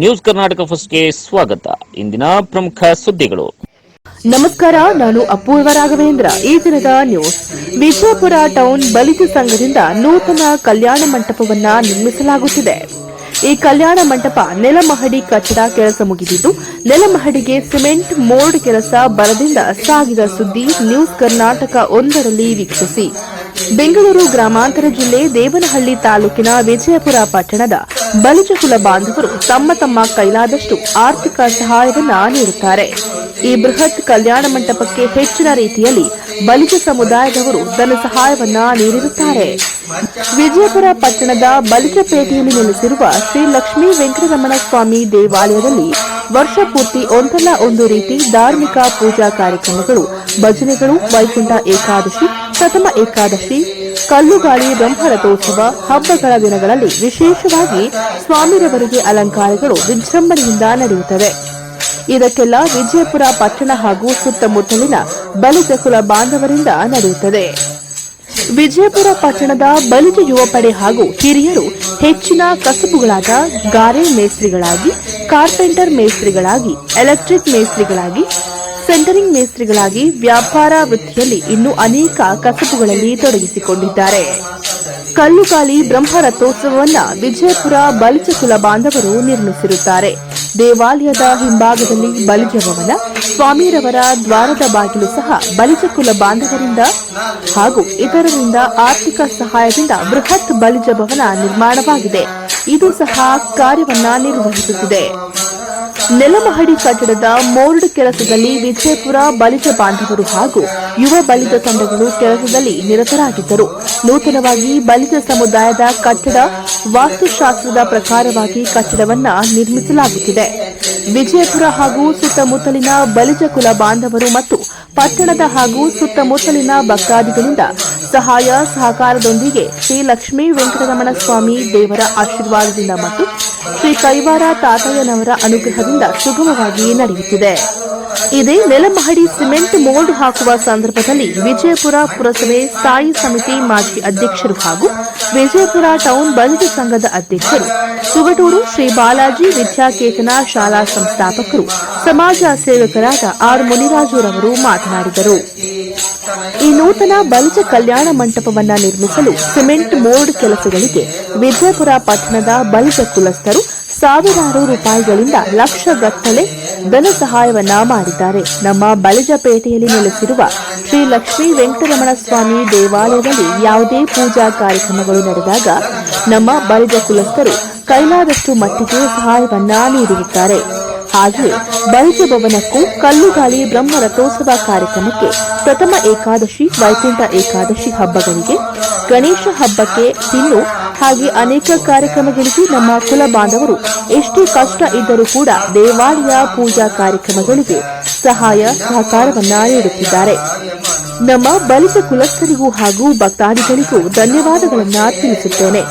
News Karnataka ಫಸ್ಟ್ಗೆ ಸ್ವಾಗತ. ಇಂದಿನ ಪ್ರಮುಖ ಸುದ್ದಿಗಳು. ನಮಸ್ಕಾರ, ನಾನು ಅಪೂರ್ವ ರಾಘವೇಂದ್ರ. ಈ ದಿನದ ನ್ಯೂಸ್. ವಿಜಯಪುರ ಟೌನ್ ಬಲಿತ ಸಂಘದಿಂದ ನೂತನ ಕಲ್ಯಾಣ ಮಂಟಪವನ್ನ ನಿರ್ಮಿಸಲಾಗುತ್ತಿದೆ. ಈ ಕಲ್ಯಾಣ ಮಂಟಪ ನೆಲಮಹಡಿ ಕಟ್ಟಡ ಕೆಲಸ ಮುಗಿದಿದ್ದು, ನೆಲಮಹಡಿಗೆ ಸಿಮೆಂಟ್, ಮೋರ್ಡ್ ಕೆಲಸ ಬರದಿಂದ ಸಾಗಿದ ಸುದ್ದಿ ನ್ಯೂಸ್ ಕರ್ನಾಟಕ ಒಂದರಲ್ಲಿ ವೀಕ್ಷಿಸಿ. ಬೆಂಗಳೂರು ಗ್ರಾಮಾಂತರ ಜಿಲ್ಲೆ ದೇವನಹಳ್ಳಿ ತಾಲೂಕಿನ ವಿಜಯಪುರ ಪಟ್ಟಣದ ಬಲಿಜಕುಲ ಬಾಂಧವರು ತಮ್ಮ ತಮ್ಮ ಕೈಲಾದಷ್ಟು ಆರ್ಥಿಕ ಸಹಾಯವನ್ನ ನೀಡುತ್ತಾರೆ. ಈ ಬೃಹತ್ ಕಲ್ಯಾಣ ಮಂಟಪಕ್ಕೆ ಹೆಚ್ಚಿನ ರೀತಿಯಲ್ಲಿ ಬಲಿಜ ಸಮುದಾಯದವರು ಧನ ಸಹಾಯವನ್ನ ನೀಡಿರುತ್ತಾರೆ. ವಿಜಯಪುರ ಪಟ್ಟಣದ ಬಲಿಜಪೇಟೆಯಲ್ಲಿ ನೆಲೆಸಿರುವ ಶ್ರೀ ಲಕ್ಷ್ಮೀ ವೆಂಕಟರಮಣ ಸ್ವಾಮಿ ದೇವಾಲಯದಲ್ಲಿ ವರ್ಷ ಪೂರ್ತಿ ಒಂದಲ್ಲ ಒಂದು ರೀತಿ ಧಾರ್ಮಿಕ ಪೂಜಾ ಕಾರ್ಯಕ್ರಮಗಳು, ಭಜನೆಗಳು, ವೈಕುಂಠ ಏಕಾದಶಿ, ಪ್ರಥಮ ಏಕಾದಶಿ ಕಲ್ಲುಗಾಳಿ ಬ್ರಹ್ಮರಥೋತ್ಸವ, ಹಬ್ಬಗಳ ದಿನಗಳಲ್ಲಿ ವಿಶೇಷವಾಗಿ ಸ್ವಾಮಿರವರಿಗೆ ಅಲಂಕಾರಗಳು ವಿಜೃಂಭಣೆಯಿಂದ ನಡೆಯುತ್ತವೆ. ಇದಕ್ಕೆಲ್ಲ ವಿಜಯಪುರ ಪಟ್ಟಣ ಹಾಗೂ ಸುತ್ತಮುತ್ತಲಿನ ಬಲಿಜಕುಲ ಬಾಂಧವರಿಂದ ನಡೆಯುತ್ತದೆ. ವಿಜಯಪುರ ಪಟ್ಟಣದ ಬಲಿತ ಯುವ ಪಡೆ ಹಾಗೂ ಹಿರಿಯರು ಹೆಚ್ಚಿನ ಕಸಬುಗಳಾದ ಗಾರೆ ಮೇಸ್ತ್ರಿಗಳಾಗಿ, ಕಾರ್ಪೆಂಟರ್ ಮೇಸ್ತ್ರಿಗಳಾಗಿ, ಎಲೆಕ್ಟ್ರಿಕ್ ಮೇಸ್ತ್ರಿಗಳಾಗಿ ಸೆಂಟರಿಂಗ್ ಮೇಸ್ತ್ರಿಗಳಾಗಿ ವ್ಯಾಪಾರ ವೃತ್ತಿಯಲ್ಲಿ ಇನ್ನೂ ಅನೇಕ ಕಸಬುಗಳಲ್ಲಿ ತೊಡಗಿಸಿಕೊಂಡಿದ್ದಾರೆ. ಕಲ್ಲುಗಾಲಿ ಬ್ರಹ್ಮರಥೋತ್ಸವವನ್ನು ವಿಜಯಪುರ ಬಲಿಜಕುಲ ಬಾಂಧವರು ನಿರ್ಮಿಸಿರುತ್ತಾರೆ. ದೇವಾಲಯದ ಹಿಂಭಾಗದಲ್ಲಿ ಬಲಿಜಭವನ ಸ್ವಾಮಿರವರ ದ್ವಾರದ ಬಾಗಿಲು ಸಹ ಬಲಿಜಕುಲ ಬಾಂಧವರಿಂದ ಹಾಗೂ ಇತರರಿಂದ ಆರ್ಥಿಕ ಸಹಾಯದಿಂದ ಬೃಹತ್ ಬಲಿಜ ಭವನ ನಿರ್ಮಾಣವಾಗಿದೆ. ಇದು ಸಹ ಕಾರ್ಯವನ್ನ ನಿರ್ವಹಿಸುತ್ತಿದೆ. ನೆಲಮಹಡಿ ಕಟ್ಟಡದ ಮೋರ್ಡ್ ಕೆಲಸದಲ್ಲಿ ವಿಜಯಪುರ ಬಲಿಜ ಬಾಂಧವರು ಹಾಗೂ ಯುವ ಬಲಿಜ ತಂಡಗಳು ಕೆಲಸದಲ್ಲಿ ನಿರತರಾಗಿದ್ದರು. ನೂತನವಾಗಿ ಬಲಿಜ ಸಮುದಾಯದ ಕಟ್ಟಡ ವಾಸ್ತುಶಾಸ್ತ್ರದ ಪ್ರಕಾರವಾಗಿ ಕಟ್ಟಡವನ್ನು ನಿರ್ಮಿಸಲಾಗುತ್ತಿದೆ. ವಿಜಯಪುರ ಹಾಗೂ ಸುತ್ತಮುತ್ತಲಿನ ಬಲಿಜ ಕುಲ ಬಾಂಧವರು ಮತ್ತು ಪಟ್ಟಣದ ಹಾಗೂ ಸುತ್ತಮುತ್ತಲಿನ ಭಕ್ತಾದಿಗಳಿಂದ ಸಹಾಯ ಸಹಕಾರದೊಂದಿಗೆ ಶ್ರೀ ಲಕ್ಷ್ಮೀ ವೆಂಕಟರಮಣ ಸ್ವಾಮಿ ದೇವರ ಆಶೀರ್ವಾದದಿಂದ ಮತ್ತು ಶ್ರೀ ಕೈವಾರ ತಾತಯ್ಯನವರ ಅನುಗ್ರಹದಿಂದ ಸುಗಮವಾಗಿ ನಡೆಯುತ್ತಿದೆ. ಇದೇ ನೆಲಮಹಡಿ ಸಿಮೆಂಟ್ ಮೋಲ್ಡ್ ಹಾಕುವ ಸಂದರ್ಭದಲ್ಲಿ ವಿಜಯಪುರ ಪುರಸಭೆ ಸ್ಥಾಯಿ ಸಮಿತಿ ಮಾಜಿ ಅಧ್ಯಕ್ಷರು ಹಾಗೂ ವಿಜಯಪುರ ಟೌನ್ ಬಂದ್ ಸಂಘದ ಅಧ್ಯಕ್ಷರು, ಸುಗಟೂರು ಶ್ರೀ ಬಾಲಾಜಿ ವಿದ್ಯಾಕೇತನ ಶಾಲಾ ಸಂಸ್ಥಾಪಕರು, ಸಮಾಜ ಸೇವಕರಾದ ಆರ್ ಮುನಿರಾಜುರವರು ಮಾತನಾಡಿದರು. ಈ ನೂತನ ಬಲಿಜ ಕಲ್ಯಾಣ ಮಂಟಪವನ್ನು ನಿರ್ಮಿಸಲು ಸಿಮೆಂಟ್ ಮೋರ್ಡ್ ಕೆಲಸಗಳಿಗೆ ವಿಜಯಪುರ ಪಟ್ಟಣದ ಬಲಿಜ ಕುಲಸ್ಥರು ಸಾವಿರಾರು ರೂಪಾಯಿಗಳಿಂದ ಲಕ್ಷಗಟ್ಟಲೆ ಧನ ಸಹಾಯವನ್ನ ಮಾಡಿದ್ದಾರೆ. ನಮ್ಮ ಬಲಿಜಪೇಟೆಯಲ್ಲಿ ನೆಲೆಸಿರುವ ಶ್ರೀ ಲಕ್ಷ್ಮೀ ವೆಂಕಟರಮಣ ಸ್ವಾಮಿ ದೇವಾಲಯದಲ್ಲಿ ಯಾವುದೇ ಪೂಜಾ ಕಾರ್ಯಕ್ರಮಗಳು ನಡೆದಾಗ ನಮ್ಮ ಬಲಿಜ ಕುಲಸ್ಥರು ಕೈಲಾದಷ್ಟು ಮಟ್ಟಿಗೆ ಸಹಾಯವನ್ನ ನೀಡಿರುತ್ತಾರೆ. ಹಾಗೆಯೇ ಬೈಜ ಭವನಕ್ಕೂ ಕಲ್ಲುಗಾಲಿ ಬ್ರಹ್ಮ ರಥೋತ್ಸವ ಕಾರ್ಯಕ್ರಮಕ್ಕೆ ಪ್ರಥಮ ಏಕಾದಶಿ, ವೈಕುಂಠ ಏಕಾದಶಿ ಹಬ್ಬಗಳಿಗೆ ಗಣೇಶ ಹಬ್ಬಕ್ಕೆ ಇನ್ನು ಹಾಗೆ ಅನೇಕ ಕಾರ್ಯಕ್ರಮಗಳಿಗೆ ನಮ್ಮ ಕುಲ ಬಾಂಧವರು ಎಷ್ಟು ಕಷ್ಟ ಇದ್ದರೂ ಕೂಡ ದೇವಾಲಯ ಪೂಜಾ ಕಾರ್ಯಕ್ರಮಗಳಿಗೆ ಸಹಾಯ ಸಹಕಾರವನ್ನ ನೀಡುತ್ತಿದ್ದಾರೆ. ನಮ್ಮ ಬಲಿತ ಕುಲಸ್ಥರಿಗೂ ಹಾಗೂ ಭಕ್ತಾದಿಗಳಿಗೂ ಧನ್ಯವಾದಗಳನ್ನು ತಿಳಿಸುತ್ತೇನೆ.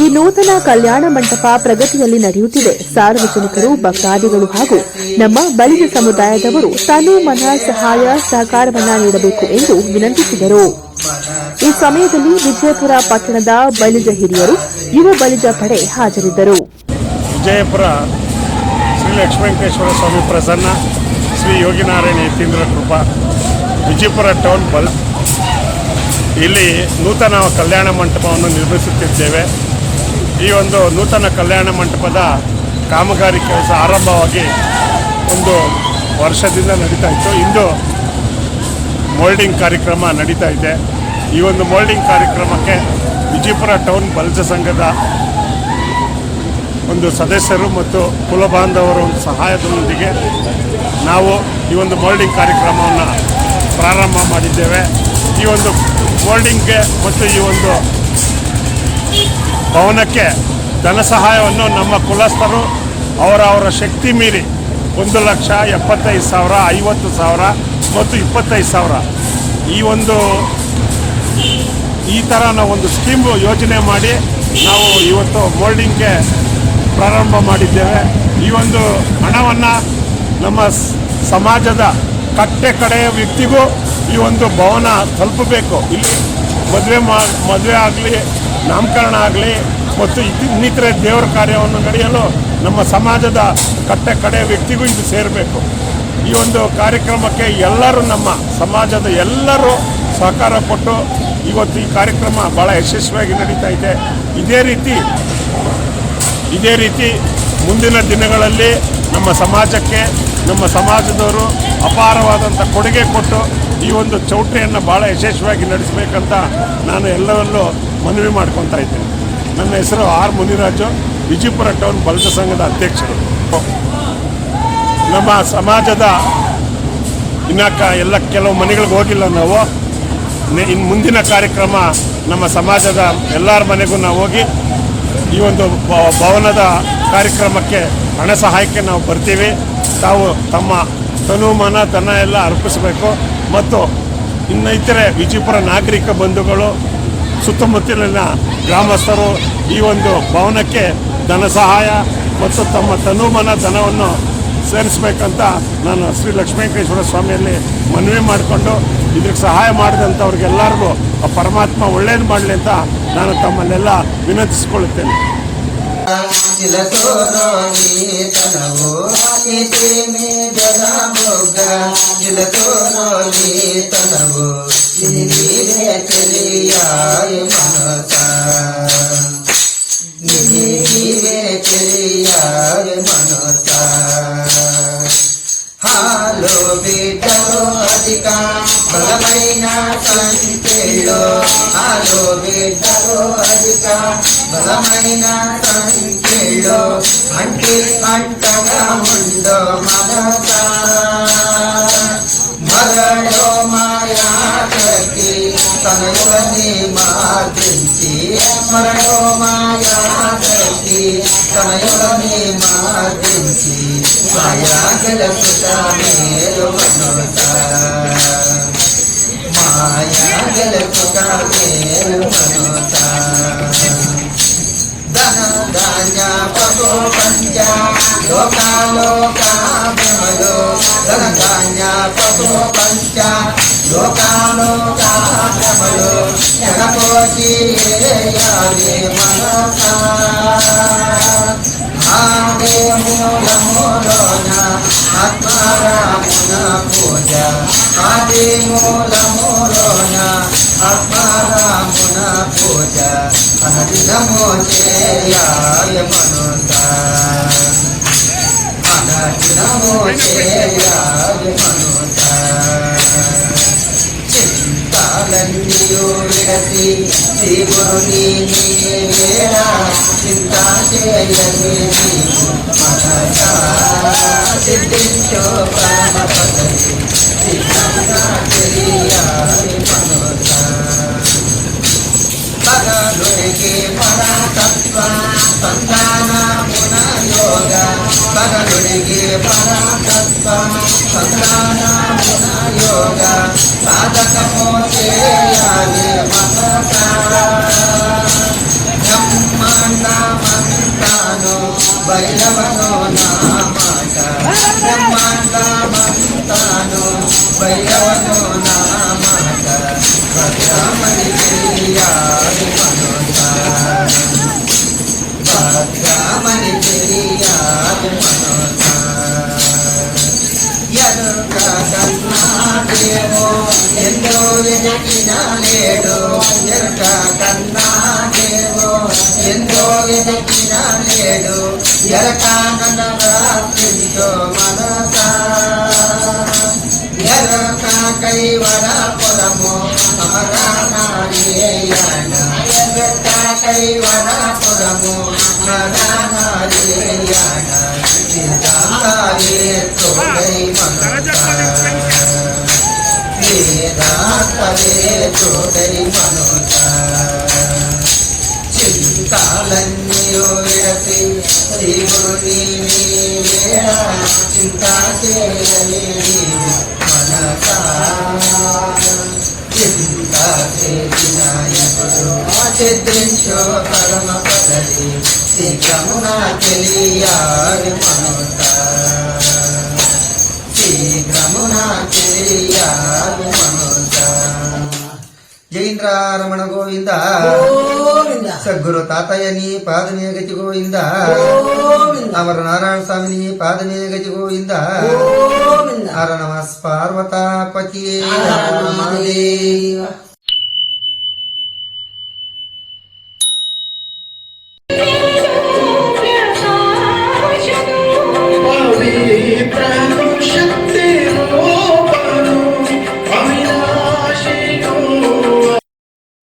ಈ ನೂತನ ಕಲ್ಯಾಣ ಮಂಟಪ ಪ್ರಗತಿಯಲ್ಲಿ ನಡೆಯುತ್ತಿದೆ. ಸಾರ್ವಜನಿಕರು, ಭಕ್ತಾದಿಗಳು ಹಾಗೂ ನಮ್ಮ ಬಲಿತ ಸಮುದಾಯದವರು ತನು ಮನ ಸಹಾಯ ಸಹಕಾರವನ್ನ ನೀಡಬೇಕು ಎಂದು ವಿನಂತಿಸಿದರು. ಈ ಸಮಯದಲ್ಲಿ ವಿಜಯಪುರ ಪಟ್ಟಣದ ಬಲಿಜ ಹಿರಿಯರು ಯುವ ಬಲಿಜ ಪಡೆ ಹಾಜರಿದ್ದರು. ವಿಜಯಪುರ ಶ್ರೀ ಲಕ್ಷ್ಮೀವೆಂಕಟೇಶ್ವರ ಸ್ವಾಮಿ ಪ್ರಸನ್ನ, ಶ್ರೀ ಯೋಗಿನಾರಾಯಣ ಯತೀಂದ್ರ ಕೃಪಾ, ವಿಜಯಪುರ ಟೌನ್ ಬಲ್. ಇಲ್ಲಿ ನೂತನ ಕಲ್ಯಾಣ ಮಂಟಪವನ್ನು ನಿರ್ಮಿಸುತ್ತಿದ್ದೇವೆ. ಈ ಒಂದು ನೂತನ ಕಲ್ಯಾಣ ಮಂಟಪದ ಕಾಮಗಾರಿ ಕೆಲಸ ಆರಂಭವಾಗಿ ಒಂದು ವರ್ಷದಿಂದ ನಡೀತಾ ಇತ್ತು. ಇಂದು ಮೋಲ್ಡಿಂಗ್ ಕಾರ್ಯಕ್ರಮ ನಡೀತಾ ಇದೆ. ಈ ಒಂದು ಮೋಲ್ಡಿಂಗ್ ಕಾರ್ಯಕ್ರಮಕ್ಕೆ ವಿಜಯಪುರ ಟೌನ್ ಬಲಜ ಸಂಘದ ಒಂದು ಸದಸ್ಯರು ಮತ್ತು ಕುಲ ಬಾಂಧವರ ಒಂದು ಸಹಾಯದೊಂದಿಗೆ ನಾವು ಈ ಒಂದು ಮೋಲ್ಡಿಂಗ್ ಕಾರ್ಯಕ್ರಮವನ್ನು ಪ್ರಾರಂಭ ಮಾಡಿದ್ದೇವೆ. ಈ ಒಂದು ಮೋಲ್ಡಿಂಗ್ಗೆ ಮತ್ತು ಈ ಒಂದು ಭವನಕ್ಕೆ ಧನ ಸಹಾಯವನ್ನು ನಮ್ಮ ಕುಲಸ್ಥರು ಅವರ ಅವರ ಶಕ್ತಿ ಮೀರಿ ಒಂದು ಲಕ್ಷ ಎಪ್ಪತ್ತೈದು ಸಾವಿರ, ಐವತ್ತು ಸಾವಿರ ಮತ್ತು ಇಪ್ಪತ್ತೈದು ಸಾವಿರ ಈ ಒಂದು ಈ ಥರ ನಾವು ಒಂದು ಸ್ಕೀಮ್ ಯೋಜನೆ ಮಾಡಿ ನಾವು ಇವತ್ತು ಮೋಲ್ಡಿಂಗ್ಗೆ ಪ್ರಾರಂಭ ಮಾಡಿದ್ದೇವೆ. ಈ ಒಂದು ಹಣವನ್ನು ನಮ್ಮ ಸಮಾಜದ ಕಟ್ಟೆ ಕಡೆಯ ವ್ಯಕ್ತಿಗೂ ಈ ಒಂದು ಭವನ ತಲುಪಬೇಕು. ಇಲ್ಲಿ ಮದುವೆ ಮಾ, ಮದುವೆ ಆಗಲಿ, ನಾಮಕರಣ ಆಗಲಿ ಮತ್ತು ಇನ್ನಿತರೆ ದೇವರ ಕಾರ್ಯವನ್ನು ನಡೆಯಲು ನಮ್ಮ ಸಮಾಜದ ಕಟ್ಟೆ ಕಡೆಯ ವ್ಯಕ್ತಿಗೂ ಇದು ಸೇರಬೇಕು. ಈ ಒಂದು ಕಾರ್ಯಕ್ರಮಕ್ಕೆ ಎಲ್ಲರೂ ನಮ್ಮ ಸಮಾಜದ ಎಲ್ಲರೂ ಸಹಕಾರ ಕೊಟ್ಟು ಇವತ್ತು ಈ ಕಾರ್ಯಕ್ರಮ ಭಾಳ ಯಶಸ್ವಿಯಾಗಿ ನಡೀತಾ ಇದೆ. ಇದೇ ರೀತಿ ಇದೇ ರೀತಿ ಮುಂದಿನ ದಿನಗಳಲ್ಲಿ ನಮ್ಮ ಸಮಾಜಕ್ಕೆ, ನಮ್ಮ ಸಮಾಜದವರು ಅಪಾರವಾದಂಥ ಕೊಡುಗೆ ಕೊಟ್ಟು ಈ ಒಂದು ಚೌಟ್ರಿಯನ್ನು ಭಾಳ ಯಶಸ್ವಿಯಾಗಿ ನಡೆಸಬೇಕಂತ ನಾನು ಎಲ್ಲರಲ್ಲೂ ಮನವಿ ಮಾಡ್ಕೊತಾ ಇದ್ದೇನೆ. ನನ್ನ ಹೆಸರು ಆರ್ ಮುನಿರಾಜು, ವಿಜಯಪುರ ಟೌನ್ ಬಲಿತ ಸಂಘದ ಅಧ್ಯಕ್ಷರು. ನಮ್ಮ ಸಮಾಜದ ಇನ್ನಾಕ ಎಲ್ಲ ಕೆಲವು ಮನೆಗಳಿಗೆ ಹೋಗಿಲ್ಲ ನಾವು. ಇನ್ನು ಮುಂದಿನ ಕಾರ್ಯಕ್ರಮ ನಮ್ಮ ಸಮಾಜದ ಎಲ್ಲರ ಮನೆಗೂ ನಾವು ಹೋಗಿ ಈ ಒಂದು ಭವನದ ಕಾರ್ಯಕ್ರಮಕ್ಕೆ ಹಣ ಸಹಾಯಕ್ಕೆ ನಾವು ಬರ್ತೀವಿ. ತಾವು ತಮ್ಮ ತನುಮಾನ ತನ ಧನ ಎಲ್ಲ ಅರ್ಪಿಸಬೇಕು. ಮತ್ತು ಇನ್ನು ಇತರೆ ವಿಜಯಪುರ ನಾಗರಿಕ ಬಂಧುಗಳು, ಸುತ್ತಮುತ್ತಲಿನ ಗ್ರಾಮಸ್ಥರು ಈ ಒಂದು ಭವನಕ್ಕೆ ಧನ ಸಹಾಯ ಮತ್ತು ತಮ್ಮ ತನುಮಾನ ಧನವನ್ನು ಸೇರಿಸ್ಬೇಕಂತ ನಾನು ಶ್ರೀ ಲಕ್ಷ್ಮೀಕೇಶ್ವರ ಸ್ವಾಮಿಯಲ್ಲಿ ಮನವಿ ಮಾಡಿಕೊಂಡು ಇದಕ್ಕೆ ಸಹಾಯ ಮಾಡಿದಂಥವ್ರಿಗೆಲ್ಲರಿಗೂ ಆ ಪರಮಾತ್ಮ ಒಳ್ಳೇದು ಮಾಡಲಿ ಅಂತ ನಾನು ತಮ್ಮಲ್ಲೆಲ್ಲ ವಿನಂತಿಸಿಕೊಳ್ಳುತ್ತೇನೆ ತನವು నీలో ఆరోగ్యో అధిక బలమైన సంఖ్యలో అంటే పంటగా ఉండో మనస మరణో మాయాకి తనయులని మాదించి మరణో మాయాకి తనయులని మాదించి మాయా గెలుపుతా మేలు మనోత loka loka brahma loka dhananjanya loka loka brahma loka jagapoti yadi manasa puja ame mula mula na puja anadina mo cheya చింతాలన్నీ శ్రీగురుని వేళ చింత చేయని సిద్ధించో పాప పదవి పరాతత్వం సంతాన యోగ సాధకము వెనకిన నేడు ఎరుక కన్నా నేవో ఎంతో వెనకిన నేడు ఎరకానన రాత్రితో మనస. ఎరక కైవర పొలము అమరానాయన ఎరక కైవర పొలము అమరానాయన చింతారే తోడే సోదరి తోడై మనోత చింతాలన్నీయో విడసి శ్రీ గురుని వేళ చింతా చేయలే మనస చింతా చేసిన ఎప్పుడు చిద్రించో పరమ పదవి శీఘ్రమున తెలియాలి మనోత మనోత జైంద్ర రమణ గోవింద సద్గురు తాతయ్యని పాదమే గతి గోవింద గోవింద అమర నారాయణ స్వామిని పాదమే గతి గోవింద గోవింద హర నమ